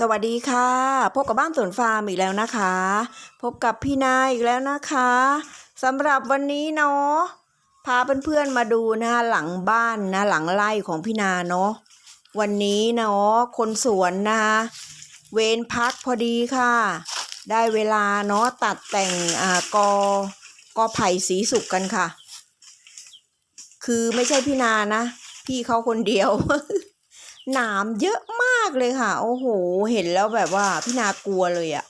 สวัสดีค่ะ พบกับบ้านสวนฟาร์มอีกแล้วนะคะ พบกับพี่นายอีกแล้วนะคะสำหรับวันนี้เนาะพาเพื่อนๆมาดูนะคะหลังบ้านนะหลังไร่ของพี่นาเนาะวันนี้เนาะคนสวนนะคะเวรพักพอดีค่ะ ได้เวลาเนาะตัดแต่งอ่ากอกอไผ่สีสุกกันค่ะ คือไม่ใช่พี่นานะ พี่เขาคนเดียว หนามเยอะมากเลยค่ะ โอ้โห เห็นแล้วแบบว่าพี่นากลัวเลยอะ่ะ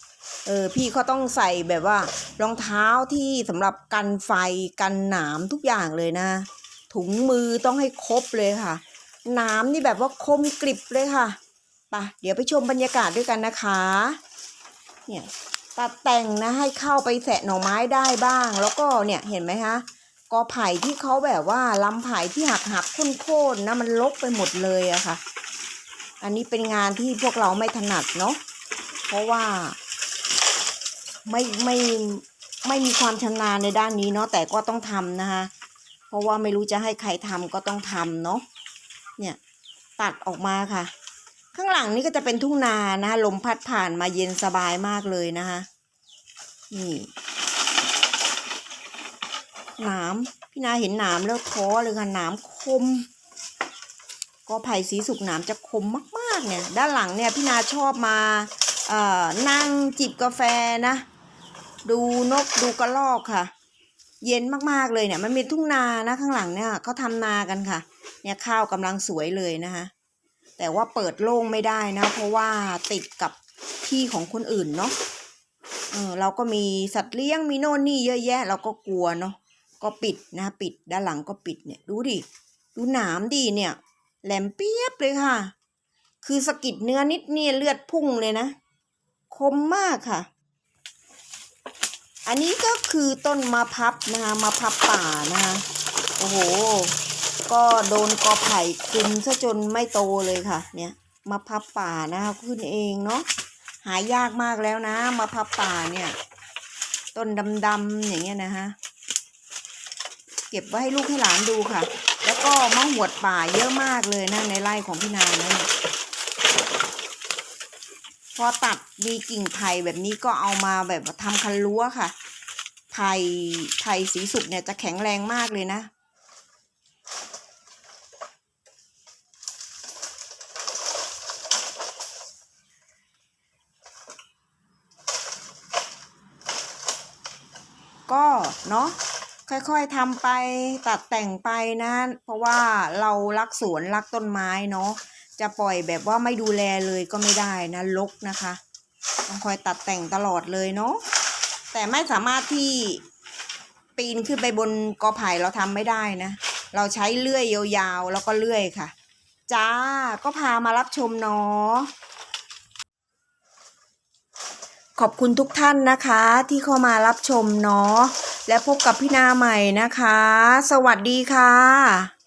เออ พี่เขาต้องใส่แบบว่ารองเท้าที่สำหรับกันไฟกันหนามทุกอย่างเลยนะ ถุงมือต้องให้ครบเลยค่ะ หนามนี่แบบว่าคมกริบเลยค่ะปะเดี๋ยวไปชมบรรยากาศด้วยกันนะคะ เนี่ยตัดแต่งนะให้เข้าไปแสะหน่อไม้ได้บ้าง แล้วก็เนี่ยเห็นไหมคะกอไผ่ที่เขาแบบว่าลำไผ่ที่หักหักโค่นๆนะมันลกไปหมดเลยอะค่ะ อันนี้เป็นงานที่พวกเราไม่ถนัดเนาะเพราะว่าไม่ไม่ไม่มีความชำนาญในด้านนี้เนาะแต่ก็ต้องทำนะคะ เพราะว่าไม่รู้จะให้ใครทำก็ต้องทำเนาะเนี่ยตัดออกมาค่ะ ข้างหลังนี่ก็จะเป็นทุ่งนานะคะลมพัดผ่านมาเย็นสบายมากเลยนะคะนี่หนามพี่นาเห็นหนามแล้วท้อเลยค่ะหนามคม ก็ไผ่สีสุกหนามจะคมมากๆเนี่ย ด้านหลังเนี่ยพี่นาชอบมาเอ่อนั่งจิบกาแฟนะ ดูนกดูกระรอกค่ะ เย็นมากๆเลยเนี่ย มันมีทุ่งนานะข้างหลังเนี่ยเขาทำนากันค่ะ เนี่ยข้าวกำลังสวยเลยนะคะแต่ว่าเปิดโล่งไม่ได้นะ เพราะว่าติดกับที่ของคนอื่นเนาะเออเราก็มีสัตว์เลี้ยงมีโน่นนี่เยอะแยะ เราก็กลัวเนาะก็ปิดนะ ปิดด้านหลังก็ปิดเนี่ย ดูดิ ดูหนามดิเนี่ย แหลมเปียบเลยค่ะ คือสกิดเนื้อนิดนี่เลือดพุ่งเลยนะ คมมากค่ะ อันนี้ก็คือต้นมะพับนะคะมะพับป่านะคะโอ้โห ก็โดนกอไผ่คุมซะจนไม่โตเลยค่ะ เนี่ยมะพับป่านะคะขึ้นเองเนาะหายากมากแล้วนะมะพับป่าเนี่ย ต้นดำๆอย่างเงี้ยนะฮะเก็บไว้ให้ลูกให้หลานดูค่ะ แล้วก็มะหวดป่าเยอะมากเลยนะในไร่ของพี่นานะเนี่ยพอตัดมีกิ่งไผ่แบบนี้ก็เอามาแบบว่าทำคันรั้วค่ะ ไผ่ไผ่สีสุกเนี่ยจะแข็งแรงมากเลยนะ ก็เนาะ ค่อยๆทำไปตัดแต่งไปนะ เพราะว่าเรารักสวนรักต้นไม้เนาะจะปล่อยแบบว่าไม่ดูแลเลยก็ไม่ได้นะลกนะคะต้องคอยตัดแต่งตลอดเลยเนาะแต่ไม่สามารถที่ปีนขึ้นไปบนกอไผ่เราทำไม่ได้นะ เราใช้เลื่อยยาวๆ แล้วก็เลื่อยค่ะ จ้าก็พามารับชมเนาะขอบคุณทุกท่านนะคะที่เข้ามารับชมเนาะ และพบกับพี่นาใหม่นะคะ สวัสดีค่ะ